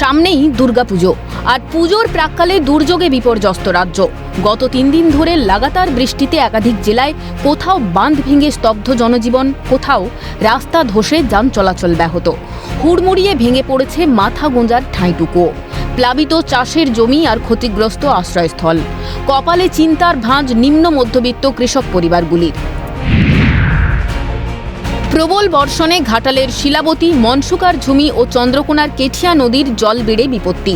সামনেই দুর্গাপুজো। আর পুজোর প্রাককালে দুর্যোগে বিপর্যস্ত রাজ্য। গত তিন দিন ধরে লাগাতার বৃষ্টিতে একাধিক জেলায় কোথাও বাঁধ ভেঙে স্তব্ধ জনজীবন, কোথাও রাস্তা ধসে যান চলাচল ব্যাহত। হুড়মুড়িয়ে ভেঙে পড়েছে মাথা গোঁজার ঠাঁইটুকুও। প্লাবিত চাষের জমি আর ক্ষতিগ্রস্ত আশ্রয়স্থল। কপালে চিন্তার ভাঁজ নিম্ন মধ্যবিত্ত কৃষক পরিবারগুলির। প্রবল বর্ষণে ঘাটালের শিলাবতী, মনসুকার ঝুমি ও চন্দ্রকোনার কেঠিয়া নদীর জল বেড়ে বিপত্তি।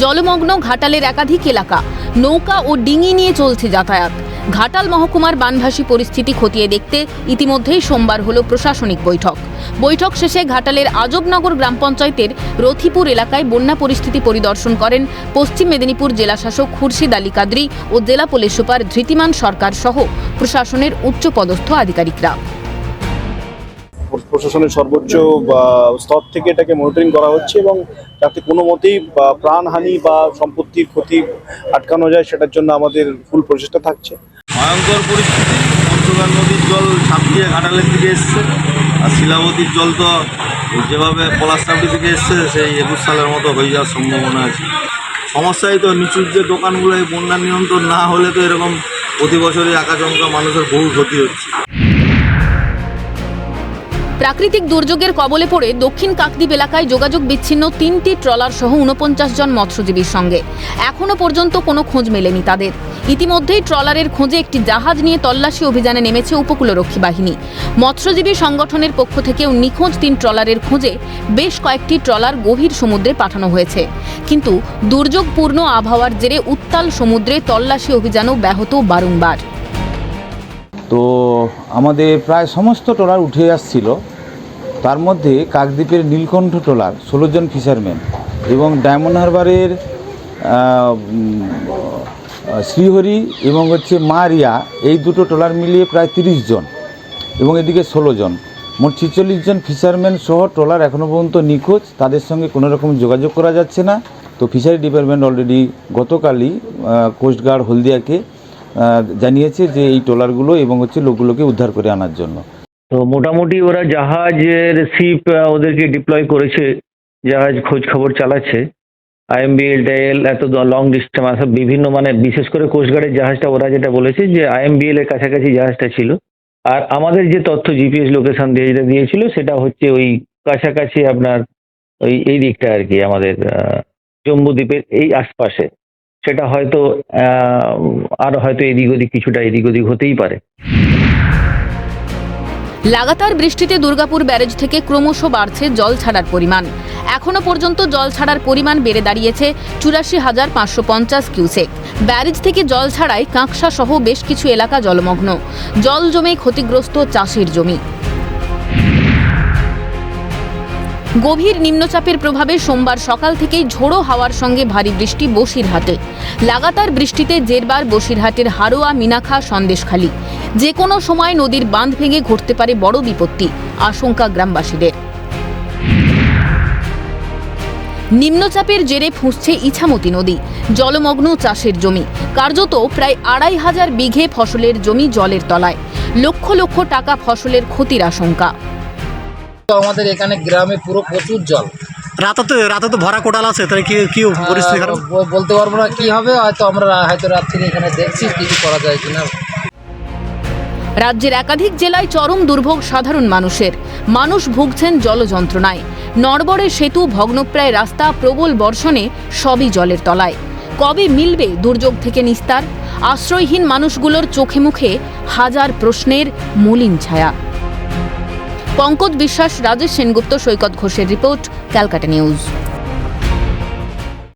জলমগ্ন ঘাটালের একাধিক এলাকা নৌকা ও ডিঙি নিয়ে চলছে যাতায়াত। ঘাটাল মহকুমার বানভাসী পরিস্থিতি খতিয়ে দেখতে ইতিমধ্যেই সোমবার হলো প্রশাসনিক বৈঠক। বৈঠক শেষে ঘাটালের আজবনগর গ্রাম পঞ্চায়েতের রথিপুর এলাকায় বন্যা পরিস্থিতি পরিদর্শন করেন পশ্চিম মেদিনীপুর জেলাশাসক খুরশিদ আলী কাদরি ও জেলা পুলিশ সুপার ধৃতিমান সরকার সহ প্রশাসনের উচ্চপদস্থ আধিকারিকরা। প্রশাসনের সর্বোচ্চ স্তর থেকে এটাকে মনিটরিং করা হচ্ছে এবং যাতে কোনো মতেই প্রাণহানি বা সম্পত্তির ক্ষতি আটকানো যায়, সেটার জন্য আমাদের ফুল প্রচেষ্টা থাকছে। ভয়ঙ্কর পরিস্থিতি। পঞ্চগড় নদীর জল ছাপিয়ে ঘাটালের দিকে এসছে। আর শিলাবতীর জল তো যেভাবে পলাশটাপটি থেকে এসছে, সেই একুশ সালের মতো হয়ে যাওয়ার সম্ভাবনা আছে। সমস্যাই তো নিচুর যে দোকানগুলো, এই বন্যা নিয়ন্ত্রণ না হলে তো এরকম প্রতি বছরই আকাশঙ্কা মানুষের বহু ক্ষতি হচ্ছে। প্রাকৃতিক দুর্যোগের কবলে পড়ে দক্ষিণ কাকদ্বীপ এলাকায় যোগাযোগ বিচ্ছিন্ন তিনটি ট্রলার সহ উনপঞ্চাশ জন মৎস্যজীবীর সঙ্গে। এখনও পর্যন্ত কোনো খোঁজ মেলেনি তাদের। ইতিমধ্যেই ট্রলারের খোঁজে একটি জাহাজ নিয়ে তল্লাশি অভিযানে নেমেছে উপকূলরক্ষী বাহিনী। মৎস্যজীবী সংগঠনের পক্ষ থেকেও নিখোঁজ তিন ট্রলারের খোঁজে বেশ কয়েকটি ট্রলার গভীর সমুদ্রে পাঠানো হয়েছে। কিন্তু দুর্যোগপূর্ণ আবহাওয়ার জেরে উত্তাল সমুদ্রে তল্লাশি অভিযানও ব্যাহত বারংবার। তো আমাদের প্রায় সমস্ত ট্রলার উঠে আসছিল। তার মধ্যে কাকদ্বীপের নীলকণ্ঠ ট্রলার ষোলো জন ফিশারম্যান এবং ডায়মন্ড হারবারের শ্রীহরি এবং হচ্ছে মারিয়া এই দুটো ট্রলার মিলিয়ে প্রায় তিরিশ জন এবং এদিকে ষোলো জন। মোট ছিচল্লিশ জন ফিশারম্যান সহ ট্রলার এখনও পর্যন্ত নিখোঁজ। তাদের সঙ্গে কোনো রকম যোগাযোগ করা যাচ্ছে না। তো ফিশারি ডিপার্টমেন্ট অলরেডি গতকালই কোস্টগার্ড হলদিয়াকে জানিয়েছে যে এই ট্রলারগুলো এবং হচ্ছে লোকগুলোকে উদ্ধার করে আনার জন্য। তো মোটামুটি ওরা জাহাজের শিপ ওদেরকে ডিপ্লয় করেছে জাহাজ খোঁজ খবর চালাচ্ছে আইএমবিএল টেল এত লং ডিস্টেন্স বিভিন্ন মানে বিশেষ করে কোস্টগার্ডের জাহাজটা ওরা যেটা বলেছে যে আইএমবিএল এর কাছাকাছি জাহাজটা ছিল। আর আমাদের যে তথ্য জিপিএস লোকেশন দিয়ে যেটা দিয়েছিল সেটা হচ্ছে ওই কাছাকাছি আপনার ওই এই দিকটা আর কি আমাদের আহ, জম্বুদ্বীপের এই আশপাশে। সেটা হয়তো আর হয়তো এদিক ওদিক কিছুটা এদিক ওদিক হতেই পারে। লাগাতার বৃষ্টিতে দুর্গাপুর ব্যারেজ থেকে ক্রমশ বাড়ছে জল ছাড়ার পরিমাণ। এখনও পর্যন্ত জল ছাড়ার পরিমাণ বেড়ে দাঁড়িয়েছে চুরাশি হাজার পাঁচশো পঞ্চাশ কিউসেক। ব্যারেজ থেকে জল ছাড়ায় কাঁকসা সহ বেশ কিছু এলাকা জলমগ্ন। জল জমে ক্ষতিগ্রস্ত চাষের জমি। গভীর নিম্নচাপের প্রভাবে সোমবার সকাল থেকেই ঝোড়ো হাওয়ার সঙ্গে ভারী বৃষ্টি বসিরহাটে। লাগাতার বৃষ্টিতে জেরবার বসিরহাটের হারোয়া মিনাখা, সন্দেশখালী। যে কোনো সময় নদীর বাঁধ ভেঙে ঘটতে পারে বড় বিপত্তি, আশঙ্কা গ্রামবাসীদের। নিম্নচাপের জেরে ফুঁসছে ইছামতি নদী, জলমগ্ন চাষের জমি। কার্যত প্রায় আড়াই হাজার বিঘে ফসলের জমি জলের তলায়। লক্ষ লক্ষ টাকা ফসলের ক্ষতির আশঙ্কা। আমাদের এখানে গ্রামে পুরো প্রচুর জল। রাতে তো রাতে তো ভরা কোটাল আছে তাহলে কি কি পরিস্থিতি খারাপ? বলতে পারব না কি হবে হয়তো আমরা হয়তো রাত থেকে এখানে দেখছি কিছু করা যায় কিনা। রাজ্যের একাধিক জেলায় চরম দুর্ভোগ সাধারণ মানুষের। মানুষ ভুগছেন জলযন্ত্রণায়। নড়বড়ে সেতু ভগ্নপ্রায় রাস্তা প্রবল বর্ষণে সবই জলের তলায়। কবে মিলবে দুর্যোগ থেকে নিস্তার? আশ্রয়হীন মানুষগুলোর চোখে মুখে হাজার প্রশ্নের মলিন ছায়া। পঙ্কজ বিশ্বাস রাজেশ সেনগুপ্ত সৈকত ঘোষের রিপোর্ট ক্যালকাটা নিউজ।